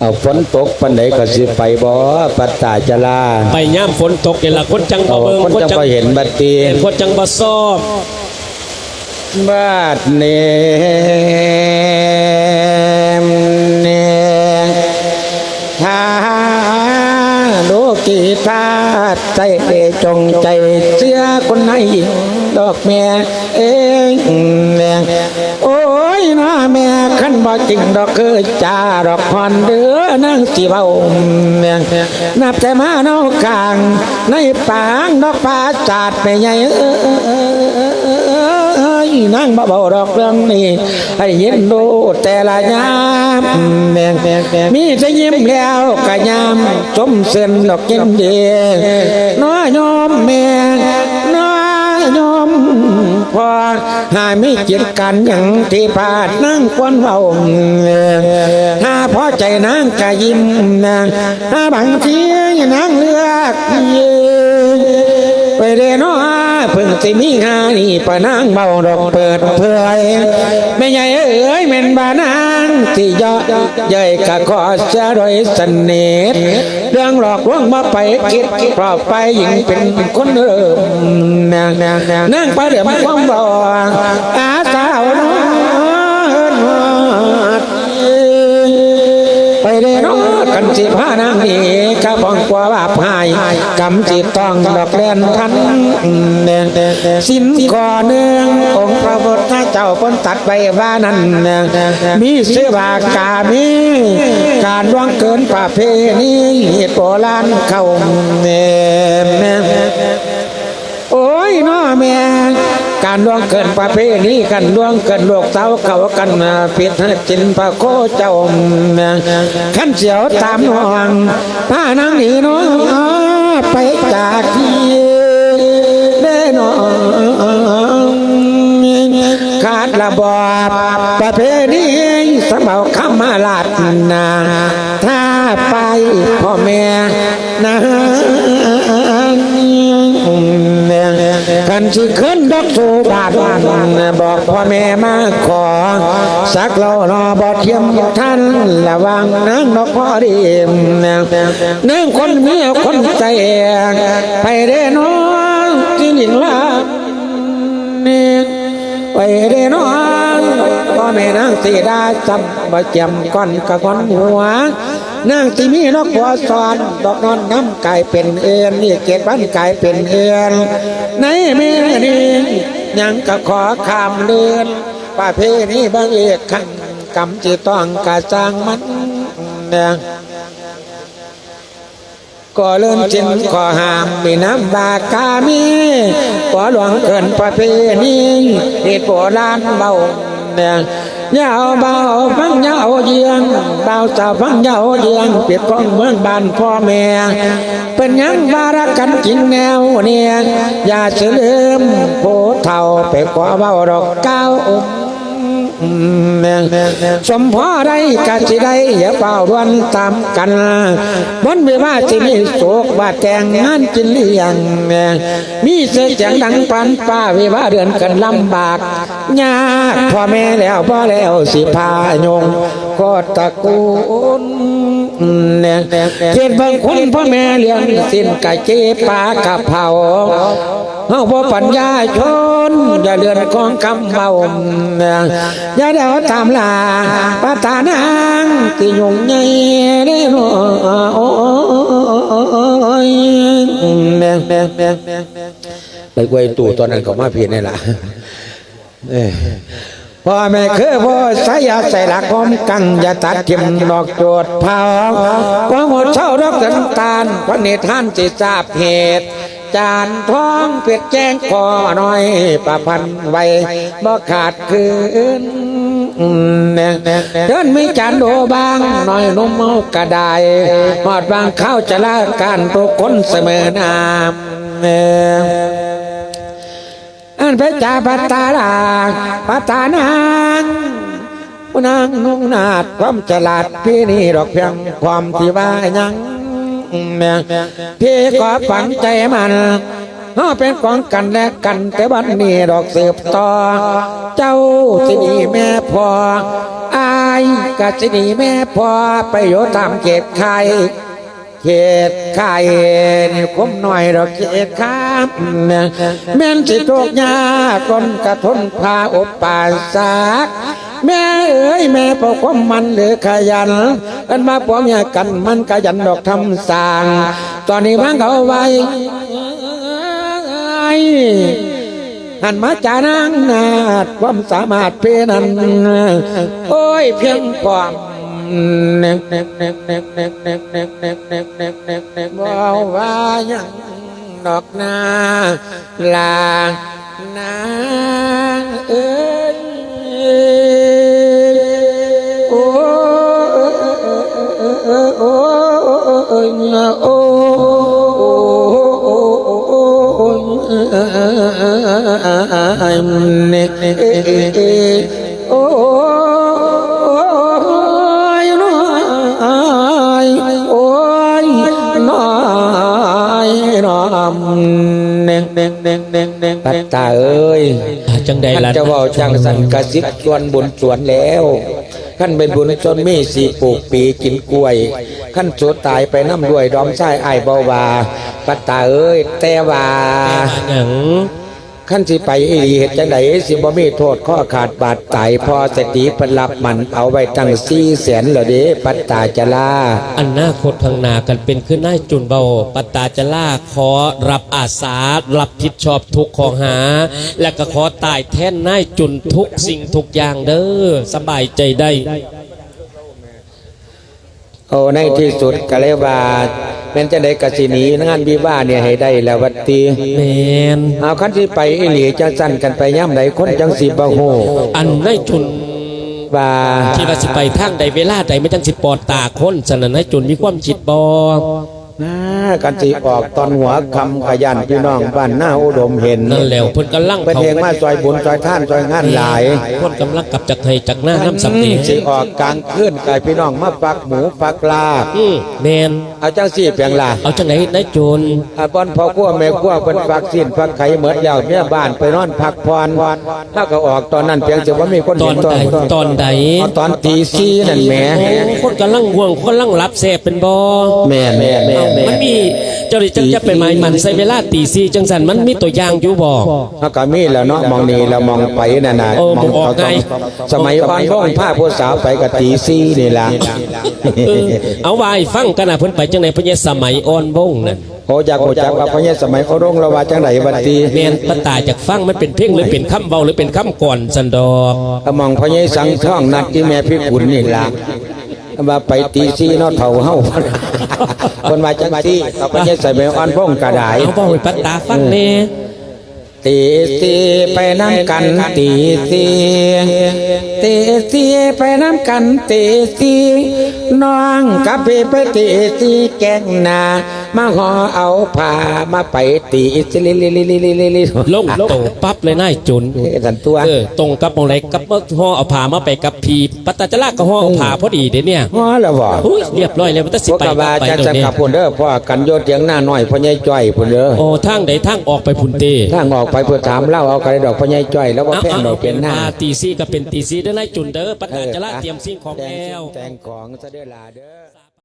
เอาฝนตกปันไหนก็สิไปบ่ปัตตาจลาไปย่ามฝนตกนี่ล่ะคนจังบ่เอาเบิ่งคนจะไปเห็นบัดตีเห็นคนจังบ่ซอบบาดเนมเนทาโลกีทาใจจงใจเสียคนไหนดอกแม่เองแม่โอ้ยนะแม่ขันบ่จริงดอกคือจ่าดอกพรเดือนางสีเบาแม่นับแต่มาเนอกกลางในปางดอกปลาจาดไปใหญ่เออ นางบ่เบาดอกเรื่องนี้ให้ยินดูแต่ละยามแม่แม่แม่มีจะยิ้มแล้วกะยามสมเส้นดอกยิ้มเดีน้อยยอมแม่น้อยยอมพอหาไม่จิตกันอย่างที่พาดนั่งควนเบาถ้าพอใจนางกะยิ้มนางถ้าบางทีนางเลือกยิ้มไปเดนอ เพิ่งสิมีงานนี่ปะนางเบาดอกเปิดเผยไม่ใหญ่เอ้ยเม่นบานางที่ยอใหญ่กะขอเสียโดยสนิทเรื่องหลอกลวงมาไปคิดเพราะไปหญิงเป็นคนเริ่มนางนางนางไปเดี๋ยวมาความรออาสาวน้อยไปเดนอกันสิพานางนี่ข้าพอง กว่าบาปหายกำจิตต้องดอกแลนทันสินก่อเนื่ององค์พระพุทธเจ้าพ้นตัดไปว่านั้นมีเสื้อบากามีการล่วงเกินประเพณีเหตุโบราณเข้าเนมโอ้ยน้อแม่ การล่วงเกินประเพณีกันล่วงเกินโลกเต้าเขากันมาปิดจินพระโคเจ้าขันเสียวตามน้องถ้านางนี่น้องไปจากที่เด้น้องขาดระบอบประเพณีสมเอาคำมาลาดนาถ้าไปพ่อแม่นะ กันสิขึ้นดอกสูบาทบอกพ่อแม่มาขอ สักเรานอบอเทียมท่านระวังนางนกพอดีนางคนเมียคนใจไปเด้น้องที่หญิงลาไปเด้น้องพ่อแม่นางสีดาจำบ่จำก้อนกะก้อนหัว นางที่มีนกบัวสอนดอกนอนน้ำกายเป็นเอือนนี่เกศบ้านกายเป็นเอือนในเมื่อนี้ยังก็ขอคำเดือนประเพณีบางเอกขันกำจิตต้องกระจังมันเนี่ยก็เลื่อนจินขอหามมีน้ำบากามีขอหลวงเกินประเพณีเหตุโบราณเบาเนี่ยยาวเบาฟัง ยาวเบาฟังยาวเยงเบาจะฟังยาวเยียงเปียดพ้องเมืองบ้านพ่อแม่ เป็นยังบารักกันกินแนวเนี่ยอย่าเสืลืมโพเท่าไปกว่าเบาดอกเก้าองค์ สมพอได้กะสิได้อย่าเป่าดวนตามกันบนเมื่อว่าสิมีโศกบาดแจงงานจินเลี้ยงมีเสียงเสียงดังปันป้าเวว่าเดือนกันลำบากยากพ่อแม่แล้วพ่อแล้วสิพายงก็ตะกูล เนี่ยเจ็ดเบิ่งคุณพ่อแม่เลี้ยงสิ้นกะเจ็บปากะเผาเฮาบ่ปัญญาชนอย่าเลือนของคำเบาอย่าเดาตามลาปาตานางที่ยงใหญ่เด้อโอ้ยไปกวยตู่ตอนนั้นก็มาเพียนนี่ล่ะเอ้ พ่อแม่คือพ่อสายาใส่หลักอมกังอย่าตัดทิมดอกโจดเผาความหดเศร้าดอกสันตาลพระเนท่านจิทราบเหตุจานท้องเปียกแจ้งคอหน่อยประพันไว้บ่ขาดคืนเดินไม่จานโดบางหน่อยนมเมากระไดหอดบางเข้าจะลาการทุกคนเสมอนาม อันพระจ่าปัตตาลาปัตตานางนางนุ่งนาดความฉลาดพี่นี่ดอกเพียงความที่ว่ายังพี่ก็ฝังใจมันเฮาเป็นของกันและกันแต่บัดนี้ดอกสืบต่อ เจ้าสิมีแม่พออายกะสิหนีแม่พอไปโยตามเขตไข่ เขตไข่นี่คมหน่อยดอกเขตข้ามแม่นสิโตกยากคนกระทนพาอบป่าสากแม่เอ๋ยแม่พอความมันหรือขยันกันมาพร้อมยากันมันขยันดอกทำสาง ตอนนี้มันเขาไว้หันมาจานางนาดความสามารถเพนันโอ้ยเพียงความ bồ va nhân đọt na là na ơi ô ô ô ô ô ô ปัตตาเอ้ยจังใดท่านล่ะจะเว่าจังสันกระซิบชวนบุญสวนแล้วขั้นเป็นบุญจนมีสีปลูกปีกินกล้วย ขั้นสุดตายไปน้ำด้วยดอมไส้ไอ้ายเบาวาปัตตาเอ้ยแต่ว่าหยัง ขั้นสิไปอีหลีเหตุจังไดสิบ่มีโทษข้อขาดบาดตายพอสติเพนรับมันเอาไว้ตั้งสี่แสนเหรอเด้ปัตตาจะลาอันหน้าโคตรข้างหน้ากันเป็นขึ้นนายจุนเบาปตตาจะล่าขอรับอาสารับผิดชอบทุกข้อหา และก็ขอตายแทนนายจุนทุกสิ่งทุกอย่างเด้อสบายใจได้ โอ้ในที่สุดก็เลยว่า เป็นจังไดกสิหนีงานวิวาห์เนี่ยให้ได้แล้ววัดตีแมนเอาขั้นสิไปอีหลีจังสั่นกันไปย่ำไหนคนจังสิบ่ฮู้อันนายจุนว่าที่ว่าสิไปทางใดเวลาใดไม่จังสิปอดตาคนสนั่นนายจุนมีความคิดบ่ นะกันสิออกตอนหัวคำขยันพี่น้องบ้านหน้าอุดมเห็นนั่นแหล้วเพิ่นกำลังเป็นเพลงมาซอยบุญซอยท่านซอยงานหลายคนกำลังกลับจากไห้จากหน้าน้ำสำเนียงสิออกกลางคืนกายพี่น้องมาปักหมูปักลาบอืมแมนเอาจังสี่เพียงล่ะเอาจังไหนนายจุนอาบอนพ่อขั้วแม่ขั้วเป็นปักสิ้นปักไข่เหมือดยาวเมียบ้านไปนอนพักผ่อนถ้าก็ออกตอนนั้นเพียงจะว่ามีคนตอเห็นนใดตอนใดเอาตอนตีสี่นั่นแหม่โอ้คนกำลังห่วงคนกำลังรับแสบเป็นบอแม่แม่แม่เอ้าแม่มันมีเจ้าดิจังจะไปหมายมันใส่เวลาตีซีจังสันมันมีตัวอย่างอยู่บ่เขาก็มีแล้วเนาะมองนี่แล้วมองไปนั่นน่ะโอ้ผมออกไงสมัยอ่อนพ่องผ้าผู้สาวไปกับตีซี่นี่ล่ะเออเอาไว้ฟังกันนะเพิ่นไปจังไหนเพิ่นจะสมัยอ่อนบงนั่นโอ้อยากโอ้จักว่าพระเนี่ยสมัยเขารงเราว่าจังไดบัดตีแม่นปตาจากฟังมันเป็นเพลงหรือเป็นคำเบาหรือเป็นคำก่อนสันดอกก็มองพระเนี่ยสังท่องนัดที่แม่พี่ขุนนี่ล่ะ ว่าไปตีซี่เนาะเฒ่าเฮาคนมาจังซี่ก็พระเนี่ยสมัยอ่อนพ่องกระไดเอาเบาให้ปตาฟังแน่ตีสีไปน้ำกันตีสีตีสีไปน้ำกันตีสีน้องกับพี่ไปตีสีแกงนา มาหอเอาผ้ามาไปตีสิลิลิลิลิลิลิลิลงโตปั๊บเลยน่ายจุนสันตัวเออตรงกับมองไรกับเมื่อเอาผ้ามาไปกับพีปัตตาจลากก็ห่อเอาผ้าพอดีเด้เนี่ยหอแล้วบ่เรียบร้อยเลยมันต้องสิไปกะก็ว่าไปจะเดี๋ยจะวนี้ขับพุ่นเด้อพ่อกันโยนเถียงหน้าหน้อยพ่อใหญ่จ้อยพุ่นเด้อโอ้ทางใดทางออกไปพุ่นเตทางออกไปเพื่อถามเล่าเอากระดอกพ่อใหญ่จ้อยแล้วว่าแพ่งดอกเป็นหน้าตีซีก็เป็นตีซีได้นายจุนเด้อปัตตาจลากเตรียมสิ่งของแล้วแต่งของซะเด้อล่ะเด้อ